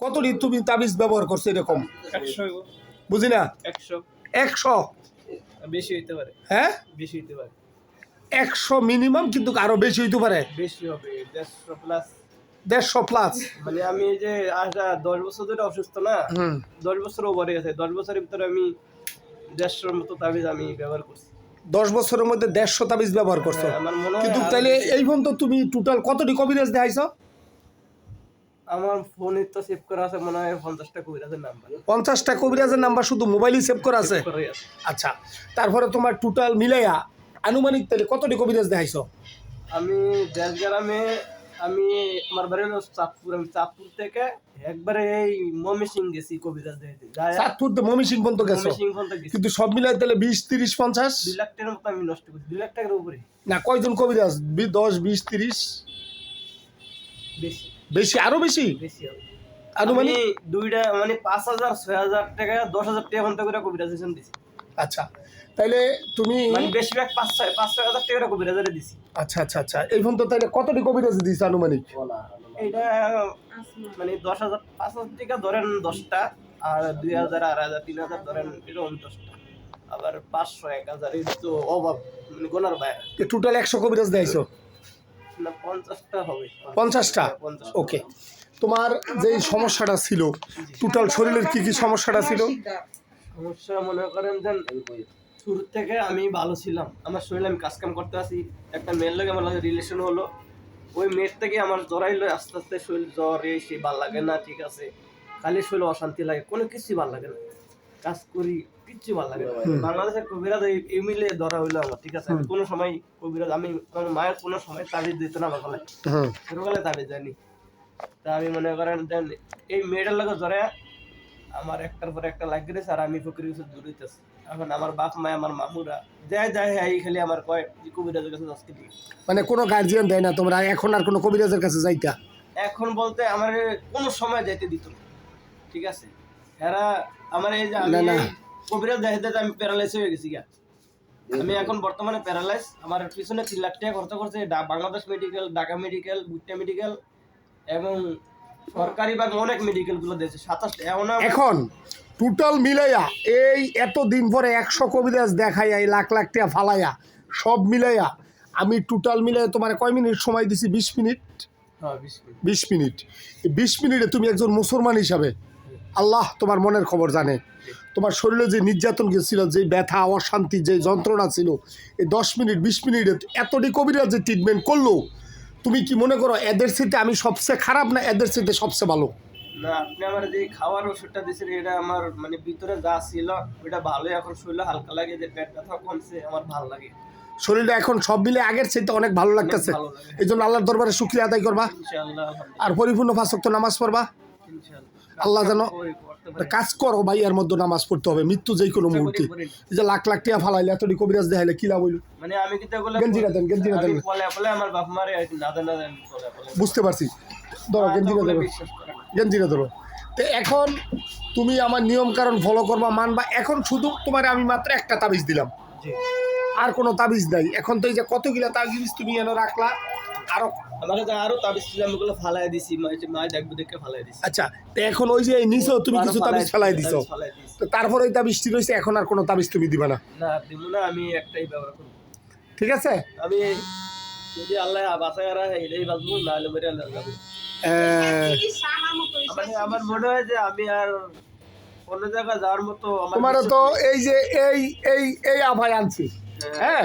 কতটি তুমি তাবিজ ব্যবহার করছ এরকম? বুঝি না? একশো। বেশি হইতে পারে। হ্যাঁ? বেশি হইতে পারে। একশো মিনিমাম কিন্তু আরও বেশি হইতে পারে। বেশি হবে দেড়শো প্লাস দেড়শো প্লাস মানে আমি যে দশ বছর ধরে অসুস্থ না দশ বছর ওভারে গেছে দশ বছরের ভিতরে আমি দেড়শোর মতো তাবিজ আমি ব্যবহার করছি। দশ বছরের মধ্যে দেড়শো তাবিজ ব্যবহার করছ? হ্যাঁ, কিন্তু তাইলে এই পর্যন্ত তুমি টোটাল কতটি কবিরাজ দেখাইছো? আমার ফোনে তো সেভ করা আছে মনে হয় পঞ্চাশটা কবিরাজের নাম্বার পঞ্চাশটা কবিরাজের নাম্বার শুধু মোবাইলই সেভ করা আছে? আচ্ছা তারপরে তোমার টোটাল মিলাইয়া আনুমানিক তাহলে কতটি কবিরাজ দেখাইছো? আমি দেশ গ্রামে আমি আমার বাড়ি হলো চাঁদপুর আমি চাঁদপুর থেকে একবারে এই মমি সিং গেছি কবিরাজ যায় চাঁদপুর তো মমি সিং পর্যন্ত গেছো? কিন্তু সব মিলাই তাহলে বিশ তিরিশ পঞ্চাশ? দুই লাখ টাকার মতো আমি নষ্ট করছি দুই লাখ টাকার উপরে। না কয়জন কবিরাজ? দশ বিশ তিরিশ? বেশি। বেশি? আরও বেশি? আনুমানিক? দুইটা মানে পাঁচ হাজার ছয় হাজার টাকা দশ হাজার টাকা পর্যন্ত করে কবিরাজেশন দিছি। আচ্ছা। তাইলে তুমি মানে বেশিরভাগ পাঁচ ছয় পাঁচ ছয় হাজার টাকা কবিরাজারে দিছি। আচ্ছা আচ্ছা আচ্ছা। এই পর্যন্ত তাইলে কতটি কবিরাজ দিয়েছে আনুমানিক? এইটা মানে দশ হাজার পাঁচ হাজার টাকা ধরেন দশটা আর দুই হাজার আড়াই হাজার তিন হাজার ধরেন এরকম দশটা। আবার পাঁচশো এক হাজার এই তো অভাব মানে গোনার বাইরে। টোটাল একশো কবিরাজ না পঞ্চাশটা ওকে। তোমার যেই সমস্যাটা ছিল টোটাল শরীরের কি কি সমস্যাটা ছিল? সমস্যা মনে করেন যে শুরু থেকে আমি ভালো ছিলাম। আমার শরীরে আমি কাজ কাম করতে আসি। একটা মেয়ের লাগে আমার রিলেশন হলো। ওই মেয়ের থেকে আমার জড়াইলো আস্তে আস্তে শরীর জ্বর এই সেই ভালো লাগে না ঠিক আছে। খালি শরীরে অশান্তি লাগে কোনো কিছুই ভালো লাগে না। কাজ করি কিচ্ছু ভালো লাগে বাংলাদেশের কবিরাজ এই- মিলে ধরা হইল আমার ঠিক আছে? কোনো সময় কবিরাজ আমি আমার মায়ের কোনো সময় তাবিজ দিত না আমার গলায়। হুম। ছোটবেলায় তাবিজ যায়নি তা আমি মনে করেন দেন এই মেয়েটার লাগে আমার একটার পর একটা লাগিয়ে দিয়েছে আর আমি ফকির কিছু দূরিতেছি এখন আমার বাপ মা আমার মামুরা যায় যায় খালি আমার কয় যে কবিরাজের কাছে মানে কোনো গার্জিয়ান দেয় না তোমরা এখন আর কোনো কবিরাজের কাছে যাইতা? এখন বলতে আমার কোনো সময় যাইতে দিত না ঠিক আছে? এরা আমার এই যে কবিরাজ দেখতে আমি প্যারালাইজ হয়ে গেছি গা। আমি এখন বর্তমানে প্যারালাইজ আমার পিছনে তিন লাখ টাকা খরচ করছে বাংলাদেশ মেডিকেল ঢাকা মেডিকেল বুট্টা মেডিকেল এবং সরকারি বা অনেক মেডিকেলগুলো দিয়েছে। সাতাশটা এখন টোটাল মিলাইয়া এই এত দিন পরে একশো কবিরাজ দেখাইয়া এই লাখ লাখ টাকা ফালাইয়া সব মিলাইয়া আমি টোটাল মিলাই তোমার কয় মিনিট সময় দিছি? বিশ মিনিট? হ্যাঁ বিশ মিনিট। বিশ মিনিটে তুমি একজন মুসলমান হিসাবে আল্লাহ তোমার মনের খবর জানে। তোমার শরীরে যে নির্যাতন ছিল যে ব্যথা অশান্তি যে যন্ত্রণা ছিল এই দশ মিনিট বিশ মিনিটে এতটি কবিরা যে ট্রিটমেন্ট করল তুমি কি মনে করো এদের সাথে আমি সবচেয়ে খারাপ না এদের সাথে সবচেয়ে ভালো? না আপনি আমার যে খাওয়ার ওষুধটা দিয়েছেন এটা আমার মানে ভিতরে যা ছিল ওটা ভালোই এখন শরীরে হালকা লাগে যে পেট ব্যথা কমছে আমার ভালো লাগে। শরীরটা এখন সব মিলে আগের চাইতে অনেক ভালো লাগতেছে। এই জন্য আল্লাহর দরবারে শুক্রিয়া আদায় করবা। আর পরিপূর্ণ ফাঁসক্ত নামাজ পড়বা। ইনশাআল্লাহ। আল্লাহ যেন। কাজ করো ভাই এর মধ্যে নামাজ পড়তে হবে মৃত্যু যে কোনো মুহূর্তে। যে লাখ লাখ টাকা ফালাইলে এত কবিরাজ দেখাইলে কি লাভ হইল? মানে আমি কিন্তু দেন, আমার বাপ মারে বুঝতে পারছি। ধরো এতগুলো ধরো। না। ধরো। তো এখন তুমি আমার নিয়ম কারণ ফলো করবা মানবা। এখন শুধু তোমার আমি মাত্র একটা তাবিজ দিলাম। আর কোনো তাবিজ নাই। এখন তো এই যে কতগুলা তাবিজ তুমি এনে রাখলা আরও আমার কাছে আরও তাবিজ ছিল আমি ওগুলো ফালাই দিছি মা যে মা দেখবে দেখে ফালাই দিছি। আচ্ছা তো এখন ওই যে নিছো তুমি কিছু তাবিজ ফেলাই দিছো তাবিজ। তো তারপরে ওই তাবিজটি রয়েছে এখন আর কোনো তাবিজ তুমি দিবা না। না দিব না আমি একটাই ব্যবহার করব। ঠিক আছে? আমি যদি আল্লাহ বাসায় আর এটাই বাঁচবো না হলে মেরে আল্লাহ যাব। আমার মনে হয় যে আমি আর অন্য জায়গায় যাওয়ার মতো তোমার তো এই যে এই এই এই আভাই আনছি। হ্যাঁ?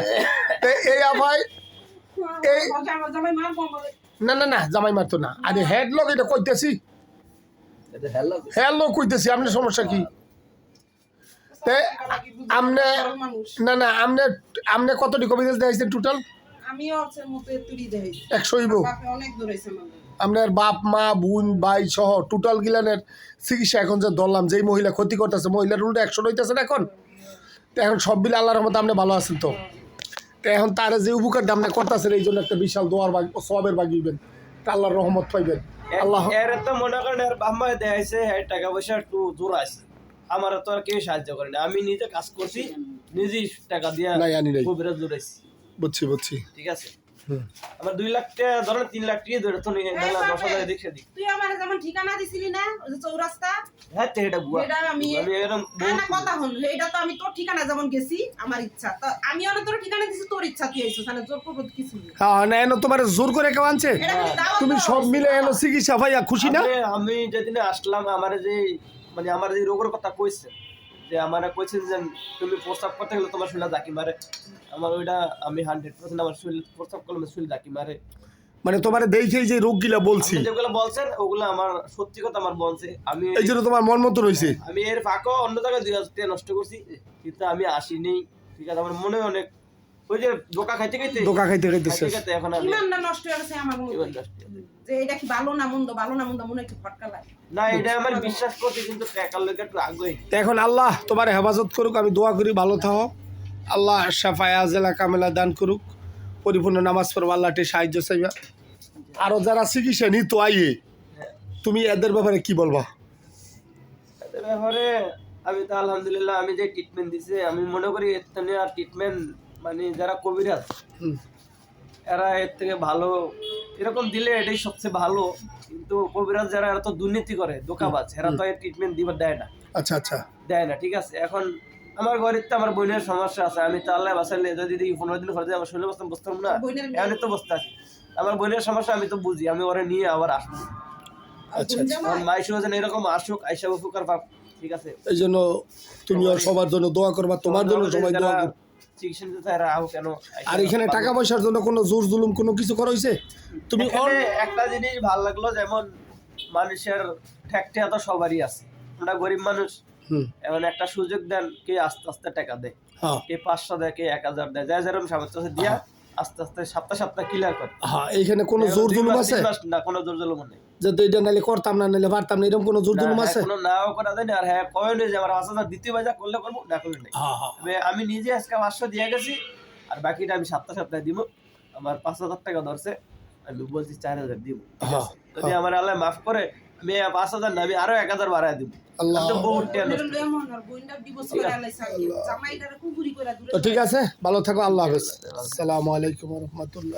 এই আভাই এই না না না জামাই মারতো না। আরে হেড লোক এটা কইতেছি। এটা হ্যাঁ লোক কইতেছি আপনার সমস্যা কি? আমনে না না আমনে আমনে কতটি কবিতা দেখাইছেন টোটাল আমিও হচ্ছে মতো তুলি দেই একশো ইব বাপে অনেক দূরাইছে আমাদের আপনার বাপ মা বোন ভাই সহ টোটাল গিলানের চিকিৎসা এখন যে ধরলাম যেই মহিলা ক্ষতি করতেছে মহিলার উল্টো একশো রইতেছে না এখন? তো এখন সব মিলে আল্লাহর রহমতে আপনি ভালো আছেন তো? তো এখন তার যে উপকার আপনি করতেছেন এই জন্য একটা বিশাল দোয়ার বাগ সবের বাগিবেন তা আল্লাহর রহমত পাইবেন। আল্লাহ এর তো মনে করেন এর বাম্মা টাকা পয়সা একটু দূর আছে। আমার তো আর কেউ সাহায্য করে না। আমি নিজে কাজ করছি নিজেই টাকা দিয়ে বুঝছি বুঝছি। ঠিক আছে। আমার দুই লাখ টাকা ধরেন তিন লাখ টাকা ধরে তো নিয়ে নিলাম, দশ হাজার এদিক সেদিক তুই আমার যেমন ঠিকানা দিছিলি না ওই যে চৌরাস্তা? হ্যাঁ তো এটা বুয়া এটা আমি আমি এরকম না না কথা হল এটা তো আমি তোর ঠিকানা যেমন গেছি আমার ইচ্ছা। তো আমি অনেক তোর ঠিকানা দিছি তোর ইচ্ছা তুই আইছিস মানে জোর করব কিছু হ্যাঁ না এনো তোমার জোর করে কেউ আনছে? তুমি সব মিলে এনো চিকিৎসা ভাইয়া খুশি না? আমি যেদিনে আসলাম আমার যে মানে আমার যে রোগের কথা কইছে যে আমার কইছে যে তুমি প্রস্তাব করতে গেলে তোমার শরীরে জাকি মারে। আমার ওইটা আমি হান্ড্রেড পার্সেন্ট আমার শরীর প্রস্তাব করলে শরীর জাকি মারে। মানে তোমার দেখেই যে রোগগুলা বলছি। যেগুলো বলছেন ওগুলো আমার সত্যি কথা আমার বলছে। আমি এই জন্য তোমার মন মতো রয়েছে আমি এর ফাঁকও অন্য জায়গায় দুই হাজার নষ্ট করছি কিন্তু আমি আসিনি। ঠিক আছে আমার মনে অনেক ওই যে বোকা খাইতে খাইতে ধোকা খাইতে খাইতে খাইতে শেষ। এখন ইমানটা নষ্ট হয়ে গেছে আমার মনে ইমান হয়। নষ্ট হয়ে গেছে। যে এটা কি ভালো না মন্দ? ভালো না মন্দ মনে একটু ফটকা লাগে। না এটা আমার বিশ্বাস করছি কিন্তু টাকার লোক একটু আগ্রহী এখন আল্লাহ তোমার হেফাজত করুক আমি দোয়া করি ভালো থাও। আল্লাহ জেলা কামেলা দান করুক। পরিপূর্ণ নামাজ পড়ব আল্লাহটি সাহায্য চাইবা। আরও যারা চিকিৎসা নিত আইয়ে তুমি এদের ব্যাপারে কি বলবা? এদের ব্যাপারে আমি তো আলহামদুলিল্লাহ আমি যে ট্রিটমেন্ট দিছে আমি মনে করি এর আর ট্রিটমেন্ট মানে যারা কবিরাজ এরা এর থেকে ভালো এরকম দিলে এটাই সবচেয়ে ভালো। কিন্তু কবিরাজ যারা এরা তো দুর্নীতি করে দোকাবাজ এরা তো এর ট্রিটমেন্ট দিবার দেয় না। আচ্ছা আচ্ছা। দেয় না ঠিক আছে? এখন আমার ঘরের তো আমার বোনের সমস্যা আছে। আমি তো আল্লাহ বাসাইলে যদি দেখি পনেরো দিন ঘরে যাই, আমার শরীরে বসতাম বসতাম না মেয়ে। তো বসতে আছি আমার বোনের সমস্যা আমি তো বুঝি। আমি ওরে নিয়ে আবার আসব। আচ্ছা, মায়ের সঙ্গে যেন এরকম আসুক আইসা উপকার পাক ঠিক আছে? এই জন্য তুমি আর সবার জন্য দোয়া করবা তোমার জন্য সবাই দোয়া করবে চিকিৎসা আহ কেন? আর এখানে টাকা পয়সার জন্য কোনো জোর জুলুম কোনো কিছু করা হয়েছে তুমি একটা জিনিস ভালো লাগল যেমন মানুষের ঠেকতে এত সবারই আছে। আমরা গরিব মানুষ। এমন একটা সুযোগ দেন কে আস্তে আস্তে টাকা দেয়। হ্যাঁ। কে পাঁচশো দেয় কে এক হাজার দেয়। যাই যেরকম সামর্থ্য আছে দিয়া। আস্তে আস্তে সপ্তাহ সপ্তাহ ক্লিয়ার করে। হ্যাঁ এইখানে কোনো জোর জুলুম আছে? না কোনো জোর জুলুম নেই। যে নাইলে করতাম না নাইলে পারতাম না এরকম কোনো জোর জুলুম আছে? কোনো নাও করা যায় না আর হ্যাঁ কয় নেই যে আমার দ্বিতীয় বাজা করলে করব না করলে নেই। হ্যাঁ হ্যাঁ। আমি নিজে আজকে পাঁচশো দিয়ে গেছি আর বাকিটা আমি সপ্তাহ সপ্তাহে দিব। আমার পাঁচ হাজার টাকা ধরছে আমি বলছি চার হাজার দিব হ্যাঁ যদি আমার আল্লাহ মাফ করে আমি পাঁচ হাজার না আমি আরও এক হাজার বাড়ায় দিব। তো ঠিক আছে ভালো থাকো আল্লাহ হাফেজ। আসসালামু আলাইকুম রহমতুল্লাহ।